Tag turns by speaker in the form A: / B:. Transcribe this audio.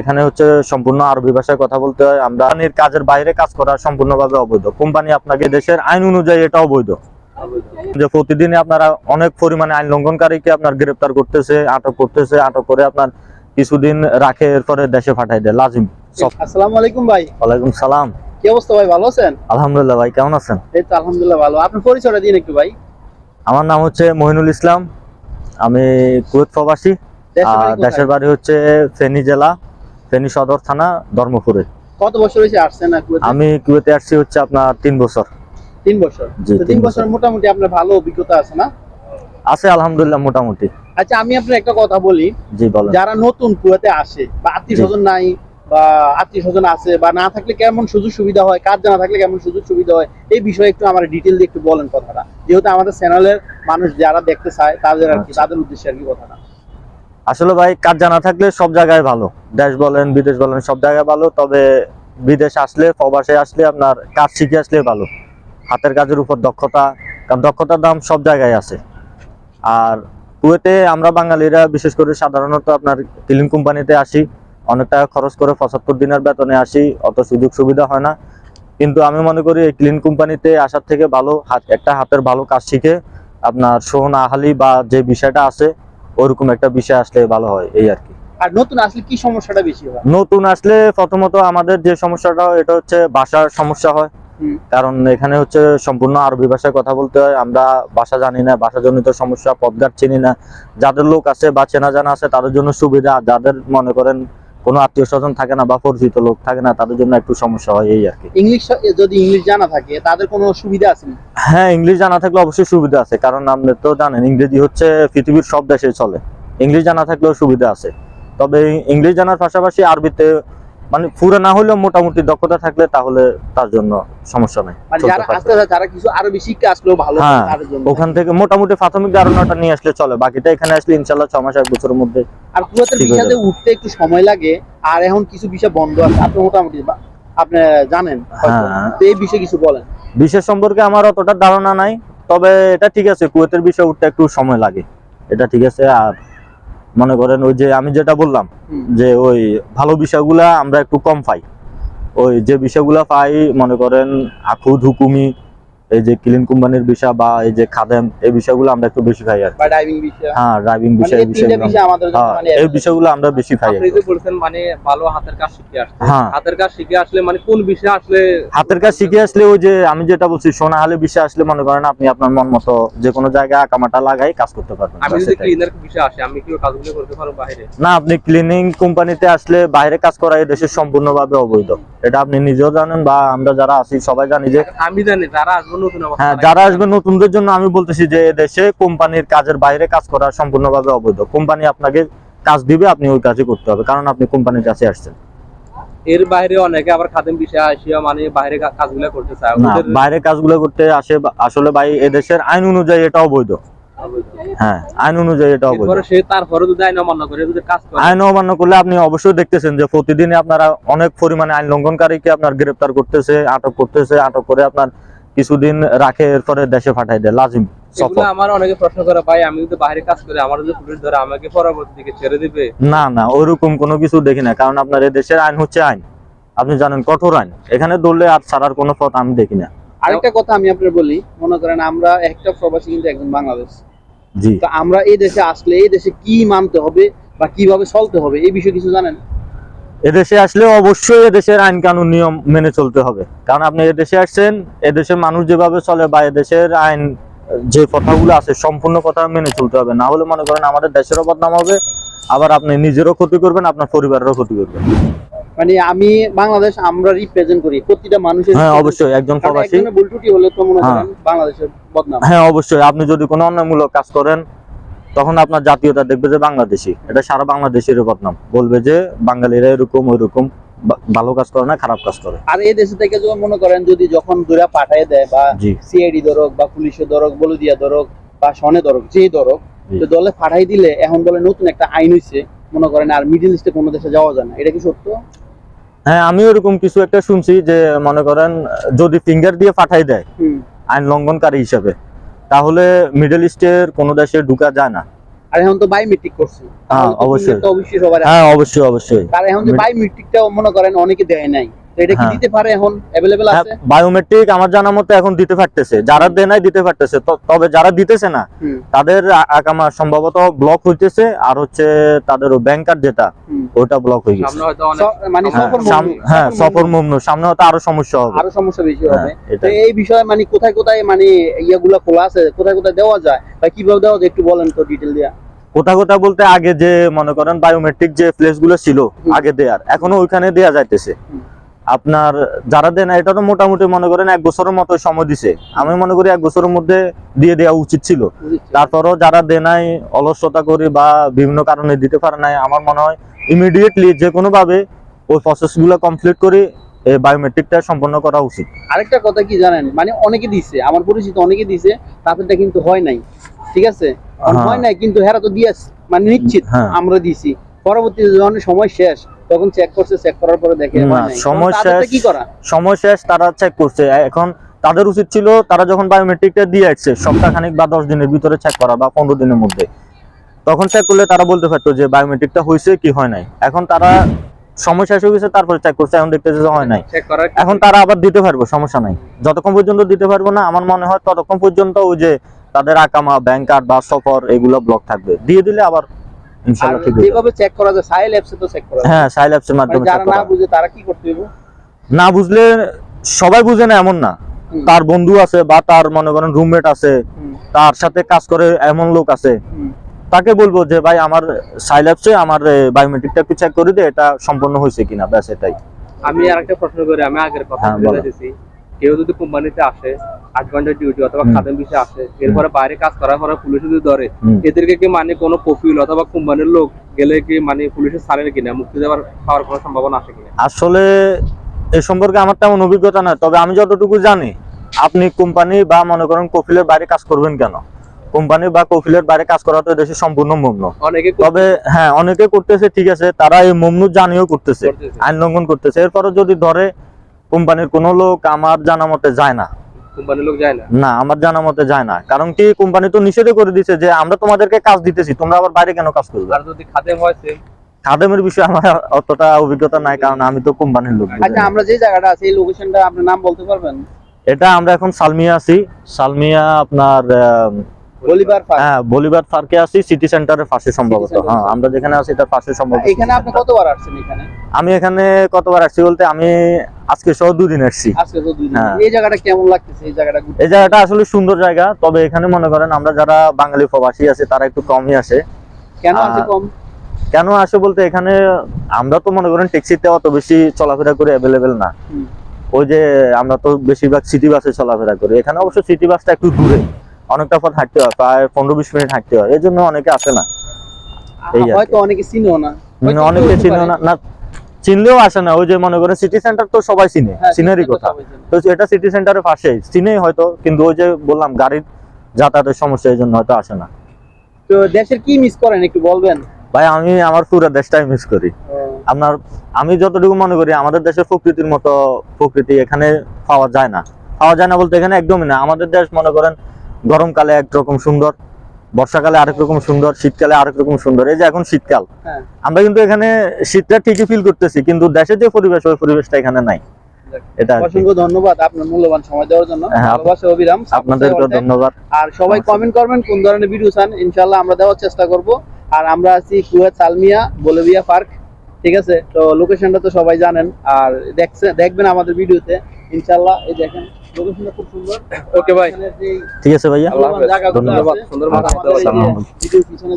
A: এখানে হচ্ছে সম্পূর্ণ আরবি ভাষায় কথা বলতে হয়। আমরা কাজের বাইরে কাজ করা সম্পূর্ণভাবে অবৈধ। কোম্পানি আপনাকে দেশের আইন অনুযায়ী এটা অবৈধ। যে প্রতিদিনই আপনারা অনেক পরিমাণে আইন লঙ্ঘনকারীকে আপনার গ্রেপ্তার করতেছে আটক করতেছে আটক করে আপনার কিছুদিন রাখে এরপরে দেশে পাঠাই দেয়। লাজিম।
B: আসসালামু আলাইকুম ভাই।
A: ওয়ালাইকুম সালাম।
B: কি অবস্থা ভাই ভালো আছেন?
A: আলহামদুলিল্লাহ ভাই কেমন আছেন?
B: এই তো আলহামদুলিল্লাহ ভালো। পরিচয়টা দিন একটু ভাই।
A: আমার নাম হচ্ছে মহিনুল ইসলাম। আমি কুয়েত প্রবাসী?
B: দেশের বাড়ি
A: হচ্ছে ফেনী জেলা। ফেনী সদর থানা ধর্মপুরে।
B: কত বছর হয়েছে আসছেন
A: আমি কুয়েতে আসছি হচ্ছে আপনার তিন বছর।
B: তিন বছর?
A: জি, তিন। বছর।
B: মোটামুটি আপনার ভালো অভিজ্ঞতা আছে না?
A: আছে আলহামদুলিল্লাহ মোটামুটি।
B: আচ্ছা আমি আপনার একটা কথা বলি।
A: জি বলেন।
B: যারা নতুন কুয়েতে আসে বা আত্মীয় স্বজন নাই বা আত্মীয় স্বজন আছে বা না থাকলে কেমন সুযোগ সুবিধা হয় কাজ জানা থাকলে কেমন সুযোগ সুবিধা হয় এই বিষয়ে একটু আমার ডিটেল দিয়ে একটু বলেন কথাটা। যেহেতু আমাদের চ্যানেলের মানুষ যারা দেখতে চায় তাদের আর কি
A: আচ্ছা।
B: তাদের উদ্দেশ্যে আর কি কথাটা।
A: আসলে ভাই, কাজ জানা থাকলে সব জায়গায় ভালো। দেশ বলেন, বিদেশ বলেন, সব জায়গায় ভালো। তবে বিদেশ আসলে, প্রবাসে আসলে আপনার কাজ শিখে আসলে ভালো। হাতের কাজের উপর দক্ষতা, কারণ দক্ষতার দাম সব জায়গায় আছে। আর কুয়েতে আমরা বাঙালিরা, বিশেষ করে সাধারণত আপনার ফিল্ম কোম্পানিতে আসি। অনেক টাকা খরচ করে পঁচাত্তর দিনের বেতনে আসি, অত সুযোগ সুবিধা হয় না। কিন্তু আমি মনে করি, এই ক্লিন কোম্পানিতে আসার থেকে ভালো, হাত একটা হাতের ভালো কাজ শিখে আপনার সোহন আহালি বা যে বিষয়টা আছে ওরকম একটা বিষয় আসলে ভালো হয় এই আর কি।
B: আর নতুন আসলে কি সমস্যাটা বেশি হয়?
A: নতুন আসলে প্রথমত আমাদের যে সমস্যাটা হয় এটা হচ্ছে ভাষার সমস্যা হয়। কারণ এখানে হচ্ছে সম্পূর্ণ আরবি ভাষায় কথা বলতে হয়। আমরা ভাষা জানি না ভাষাজনিত সমস্যা পদঘাট চিনি না। যাদের লোক আছে বা চেনা জানা আছে তাদের জন্য সুবিধা। যাদের মনে করেন কোনো আত্মীয় স্বজন থাকে না বা পরিচিত লোক থাকে না তাদের জন্য একটু সমস্যা হয় এই আর কি।
B: ইংলিশ যদি ইংলিশ জানা থাকে তাদের কোনো সুবিধা আছে না
A: হ্যাঁ ইংলিশ জানা থাকলে অবশ্যই সুবিধা আছে কারণ আপনি তো জানেন ইংরেজি হচ্ছে পৃথিবীর সব দেশে চলে। ইংলিশ জানা থাকলেও সুবিধা আছে। তবে ইংলিশ জানার পাশাপাশি আরবিতে মানে পুরো না হলেও মোটামুটি দক্ষতা থাকলে তাহলে তার জন্য সমস্যা নাই
B: মানে
A: হ্যাঁ, ওখান থেকে মোটামুটি প্রাথমিক ধারণাটা নিয়ে আসলে চলে বাকিটা এখানে আসলে ইনশাল্লাহ ছ মাস এক বছরের মধ্যে
B: আর কুয়েতের
A: ঠিক
B: উঠতে একটু সময় লাগে আর এখন কিছু বিষয় বন্ধ আছে আপনি মোটামুটি আপনি জানেন
A: হ্যাঁ।
B: তো এই বিষয়ে কিছু বলেন।
A: বিষয় সম্পর্কে আমার অতটা ধারণা নাই তবে এটা ঠিক আছে কুয়েতের বিষয় উঠতে একটু সময় লাগে এটা ঠিক আছে আর মনে করেন ওই যে আমি যেটা বললাম যে ওই ভালো বিষয়গুলা আমরা একটু কম পাই। ওই যে বিষয়গুলা পাই মনে করেন আখু হুকুমি এই যে ক্লিন কোম্পানির বিষয় বা এই যে খাদেম এই বিষয়গুলো আমরা একটু বেশি পাই আর হ্যাঁ ড্রাইভিং
B: মানে
A: বিষয়
B: এই
A: এই বিষয়গুলো
B: বিষয় আমাদের জন্য
A: হ্যাঁ
B: মানে
A: এই বিষয়গুলো আমরা বেশি পাই
C: আপনি যে বলছেন মানে ভালো হাতের কাজ শিখে আসছে
A: হ্যাঁ।
C: হাতের কাজ শিখে আসলে মানে কোন বিষয়ে আসলে
A: হাতের কাজ শিখে আসলে ওই যে আমি যেটা বলছি সোনাহালি বিষয় আসলে মনে করেন আপনি আপনার মন মতো যে কোনো জায়গায় আঁকামাটা লাগাই কাজ করতে পারবেন।
C: আমি যদি। ক্লিনার বিষয়ে আসি আমি কি কাজগুলো করতে পারব বাইরে?
A: না আপনি ক্লিনিং কোম্পানিতে আসলে বাইরে কাজ করা এই দেশের সম্পূর্ণভাবে অবৈধ। এটা আপনি নিজেও জানেন বা আমরা যারা আছি সবাই জানি যে
C: আমি জানি যারা আসবে নতুন অবস্থা
A: হ্যাঁ যারা আসবে নতুনদের জন্য আমি বলতেছি যে দেশে কোম্পানির কাজের বাইরে কাজ করা সম্পূর্ণভাবে অবৈধ। কোম্পানি আপনাকে কাজ দিবে আপনি ওই কাজই করতে হবে কারণ আপনি কোম্পানির কাছে আসছেন।
C: এর বাইরে অনেকে আবার খাদেম বিষয়ে আসিয়া মানে বাইরে কাজগুলো করতে চায়।
A: না বাইরে কাজগুলো করতে আসে আসলে ভাই এদেশের আইন অনুযায়ী এটা অবৈধ। হ্যাঁ আইন অনুযায়ী এটা অবৈধ।
C: সে তারপরে যদি আইন অমান্য করে যদি কাজ করে।
A: আইন অমান্য করলে আপনি অবশ্যই দেখতেছেন যে প্রতিদিনই আপনারা অনেক পরিমাণে আইন লঙ্ঘনকারীকে আপনার করতেছে আটক করতেছে আটক করে আপনার কিছুদিন রাখে এরপরে দেশে পাঠাই দেয়। লাজিম
C: আমার অনেকে প্রশ্ন করে ভাই আমি যদি বাইরে কাজ করি আমার যদি পুলিশ ধরে আমাকে পরবর্তী ছেড়ে দিবে?
A: না না ওইরকম কোনো কিছু দেখি না কারণ আপনার দেশের আইন হচ্ছে আইন। আপনি জানেন কঠোর আইন। এখানে আর ছাড়ার কোনো পথ আমি দেখি না।
B: আরেকটা কথা আমি আপনার বলি মনে করেন আমরা একটা প্রবাসী কিন্তু একজন বাংলাদেশ।
A: জি।
B: তো আমরা এই দেশে আসলে এই দেশে কি মানতে হবে বা কীভাবে চলতে হবে এই বিষয়ে কিছু জানেন?
A: এদেশে আসলে অবশ্যই এদেশের আইন কানুন নিয়ম মেনে চলতে হবে। কারণ আপনি এদেশে আসছেন এদেশের মানুষ যেভাবে চলে বা এদেশের আইন যে কথাগুলো আছে সম্পূর্ণ কথা মেনে চলতে হবে। না হলে মনে করেন আমাদের দেশেরও বদনাম হবে আবার আপনি নিজেরও ক্ষতি করবেন আপনার পরিবারেরও ক্ষতি করবেন।
B: মানে আমি বাংলাদেশ আমরা রিপ্রেজেন্ট করি প্রতিটা মানুষের
A: হ্যাঁ অবশ্যই একজন প্রবাসী।
B: ভুল ত্রুটি হলে তো মনে
A: হ্যাঁ।
B: করেন বাংলাদেশের বদনাম।
A: হ্যাঁ অবশ্যই আপনি যদি কোনো অন্যায়মূলক কাজ করেন তখন আপনার জাতীয়তা দেখবে যে বাংলাদেশি। এটা সারা বাংলাদেশের বদনাম। বলবে যে বাঙালিরা এরকম ওইরকম ভালো কাজ করে না খারাপ কাজ করে।
B: আর এই দেশে থেকে যখন মনে করেন যদি যখন দূরে পাঠিয়ে দেয় বা সিআইডি ধরক বা পুলিশের ধরক বলদিয়া ধরক বা সনে ধরক যেই ধরক তো দলে পাঠাই দিলে এখন বলে নতুন একটা আইন হইছে মনে করেন আর মিডিল ইস্টে কোনো দেশে যাওয়া যায় না। এটা কি সত্য?
A: হ্যাঁ আমি ওরকম কিছু একটা শুনছি যে মনে করেন যদি ফিঙ্গার দিয়ে পাঠাই দেয়। আইন লঙ্ঘনকারী হিসেবে তাহলে মিডল ইস্টের কোনো দেশে ঢুকা যায় না।
B: আর এখন তো বায়োমেট্রিক করছে।
A: হ্যাঁ, অবশ্যই। হ্যাঁ অবশ্যই অবশ্যই।
B: আর এখন তো বায়োমেট্রিকটাও মনে করেন অনেকে দেয় নাই। তো এটা কি
A: হ্যাঁ।
B: দিতে পারে এখন? অ্যাভেলেবেল আছে?
A: বায়োমেট্রিক আমার জানা মতো এখন দিতে পারতেছে। যারা দেয় নাই দিতে পারতেছে তবে যারা দিতেছে না তাদের আকামা সম্ভবত ব্লক হইতেছে আর হচ্ছে তাদের ব্যাংক কার্ড যেটা ওটা ব্লক হয়ে গেছে।
C: সামনে
B: মানে
A: হ্যাঁ,
B: সফর
A: হ্যাঁ। মুমনু হয়তো আরও সমস্যা হবে।
B: আরও সমস্যা বেশি
A: হ্যাঁ,
B: হবে তো এই বিষয়ে মানে কোথায় কোথায় মানে ইয়েগুলা খোলা আছে কোথায় কোথায় দেওয়া যায়? বা কীভাবে দেওয়া যায় একটু বলেন তো ডিটেল দিয়া।
A: কোথা কোথা বলতে আগে যে মনে করেন বায়োমেট্রিক যে প্লেসগুলো ছিল আগে দেয়ার এখনও ওইখানে দেয়া যাইতেছে। আপনার যারা দেয় না এটা তো মোটামুটি মনে করেন এক বছরের মতো সময় দিছে। আমি মনে করি এক বছরের মধ্যে দিয়ে দেওয়া উচিত ছিল। তারপরও যারা দেয় নাই অলসতা করে বা বিভিন্ন কারণে দিতে পারে নাই আমার মনে হয় ইমিডিয়েটলি যে কোনো ভাবে ওই প্রসেসগুলো কমপ্লিট করে এই বায়োমেট্রিকটা সম্পন্ন করা উচিত।
B: আরেকটা কথা কি জানেন? মানে অনেকে দিছে আমার পরিচিত অনেকে দিছে তাদেরটা কিন্তু হয় নাই। ঠিক আছে?
A: হ্যাঁ।
B: হয় নাই কিন্তু হেরা তো দিয়ে মানে নিশ্চিত
A: হ্যাঁ।
B: আমরা দিছি। পরবর্তীতে যখন সময় শেষ তখন চেক করছে চেক করার পরে দেখে
A: শেষ-
B: কি করা?
A: শেষ তারা চেক করছে। এখন তাদের উচিত ছিল তারা যখন বায়োমেট্রিকটা দিয়ে আসছে সপ্তাহখানিক বা দশ দিনের ভিতরে চেক করা বা পনেরো দিনের মধ্যে। তখন চেক করলে তারা বলতে পারতো যে বায়োমেট্রিকটা হয়েছে কি হয় নাই। এখন তারা সময় শেষ হয়ে গেছে তারপরে চেক করছে এখন দেখতেছে যে হয় নাই। এখন তারা আবার দিতে পারব সমস্যা নাই। যতক্ষণ পর্যন্ত দিতে পারব না আমার মনে হয় ততক্ষণ পর্যন্ত ওই যে তাদের আকামা ব্যাংক কার্ড বা সফর এগুলো ব্লক থাকবে। দিয়ে দিলে আবার ঠিক হয়ে
B: যেভাবে চেক করা যায় সাইল অ্যাপসে তো চেক করা
A: হ্যাঁ সাইল অ্যাপসের মাধ্যমে
B: যারা না বুঝে তারা কি করতে হবে
A: না বুঝলে সবাই বুঝে না এমন না। তার বন্ধু আছে বা তার মনে করেন রুমমেট আছে তার সাথে কাজ করে এমন লোক আছে। তাকে বলব যে ভাই আমার সাইল্যাপসে আমার বায়োমেট্রিকটা একটু চেক করে দে এটা সম্পন্ন হয়েছে কিনা? ব্যাস এটাই।
C: আমি আর একটা প্রশ্ন করি আমি আগের কথা
A: হ্যাঁ,
C: বলে।
A: বলো।
C: কেউ যদি কোম্পানিতে আসে আট ঘণ্টা ডিউটি অথবা খাদেম বিষয়ে আসে এরপরে বাইরে কাজ করার পরে পুলিশ যদি ধরে এদেরকে কি মানে কোনো কপিল অথবা কোম্পানির লোক গেলে কি মানে পুলিশের ছাড়ের কিনা মুক্তি দেওয়ার পাওয়ার কোনো সম্ভাবনা আছে কিনা?
A: আসলে এ সম্পর্কে আমার তেমন অভিজ্ঞতা নাই তবে আমি যতটুকু জানি আপনি কোম্পানি বা মনে করেন কফিলের বাইরে কাজ করবেন কেন? কোম্পানি বা কফিলের বাইরে কাজ করা তো দেশে সম্পূর্ণ
C: অনেকে
A: তবে হ্যাঁ অনেকে করতেছে ঠিক আছে তারা এই মমনু জানিও করতেছে
C: করতেছে।
A: আইন লঙ্ঘন করতেছে। এরপরে যদি ধরে কোম্পানির কোনো লোক আমার জানা মতে যায় না।
C: কোম্পানির লোক যায় না?
A: না আমার জানা মতে যায় না। কারণ কি কোম্পানি তো নিষেধই করে দিছে যে আমরা তোমাদেরকে কাজ দিতেছি তোমরা আবার বাইরে কেন কাজ করবে?
C: আর যদি খাদেম হয়
A: খাদেমের বিষয়ে আমার অতটা অভিজ্ঞতা নাই কারণ আমি তো কোম্পানির লোক।
B: আচ্ছা আমরা যে জায়গাটা আছে এই লোকেশনটা আপনার নাম বলতে পারবেন?
A: এটা আমরা এখন সালমিয়া আছি। সালমিয়া আপনার
B: বলিবার ফার্ম
A: হ্যাঁ বলিবার পার্কে আছি সিটি সেন্টারের পাশে সম্ভবত। হ্যাঁ আমরা যেখানে আছি তার পাশে সম্ভবত।
B: এখানে আপনি কতবার আসছেন এখানে?
A: আমি এখানে কতবার আসছি বলতে আমি আজকে সহ দুদিন আসছি।
B: আজকে তো দুই দিন
A: হ্যাঁ।
B: এই জায়গাটা কেমন লাগতেছে? এই জায়গাটা
A: এই জায়গাটা আসলে সুন্দর জায়গা তবে এখানে মনে করেন আমরা যারা বাঙালি প্রবাসী আছে তারা একটু কমই আসে।
B: কেন
A: আহ,
B: কম?
A: কেন আসে বলতে এখানে আমরা তো মনে করেন ট্যাক্সিতে অত বেশি চলাফেরা করে অ্যাভেলেবেল না। ওই যে আমরা তো বেশিরভাগ সিটি বাসে চলাফেরা করি। এখানে অবশ্য সিটি বাসটা একটু দূরে। অনেকটা পথ হাঁটতে হয় প্রায় পনেরো বিশ মিনিট হাঁটতে হয়। এই জন্য অনেকে আসে না। এই
B: হয়তো অনেকে চিনেও না।
A: অনেকে
B: হতে
A: চিনে
B: পারে।
A: না। না চিনলেও আসে না। ওই যে মনে করেন সিটি সেন্টার তো সবাই চিনে
B: হ্যাঁ,
A: সিনারি কথা। তো এটা সিটি সেন্টারের পাশেই চিনেই হয়তো কিন্তু ওই যে বললাম গাড়ির যাতায়াতের সমস্যা এই জন্য হয়তো আসে না।
B: তো দেশের কি মিস করেন একটু বলবেন?
A: ভাই আমি আমার পুরো দেশটাই মিস করি। আপনার আমি যতটুকু মনে করি আমাদের দেশের প্রকৃতির মতো প্রকৃতি এখানে পাওয়া যায় না। পাওয়া যায় না বলতে এখানে একদমই না। আমাদের দেশ মনে করেন গরমকালে একরকম সুন্দর বর্ষাকালে আরেক রকম সুন্দর শীতকালে আরেক রকম সুন্দর। এই যে এখন শীতকাল
B: হ্যাঁ।
A: আমরা কিন্তু এখানে শীতটা ঠিকই ফিল করতেছি কিন্তু দেশের যে পরিবেশ ওই পরিবেশটা এখানে নাই। এটা
B: অসংখ্য ধন্যবাদ আপনার মূল্যবান সময় দেওয়ার জন্য।
A: হ্যাঁ,
B: ভালোবাসা অবিরাম।
A: আপনাদেরকে ধন্যবাদ।
B: আর সবাই কমেন্ট করবেন কোন ধরনের ভিডিও চান। ইনশাল্লাহ আমরা দেওয়ার চেষ্টা করব। আর আমরা আছি বলেভিয়া পার্ক ঠিক আছে? তো লোকেশনটা তো সবাই জানেন। আর দেখছে দেখবেন আমাদের ভিডিওতে ইনশাল্লাহ এই দেখেন লোকেশনটা খুব সুন্দর
C: ওকে ভাই
A: ঠিক আছে ভাইয়া
C: আল্লাহ হাফেজ।
A: ধন্যবাদ।
C: সুন্দর মাথা
B: পিছনে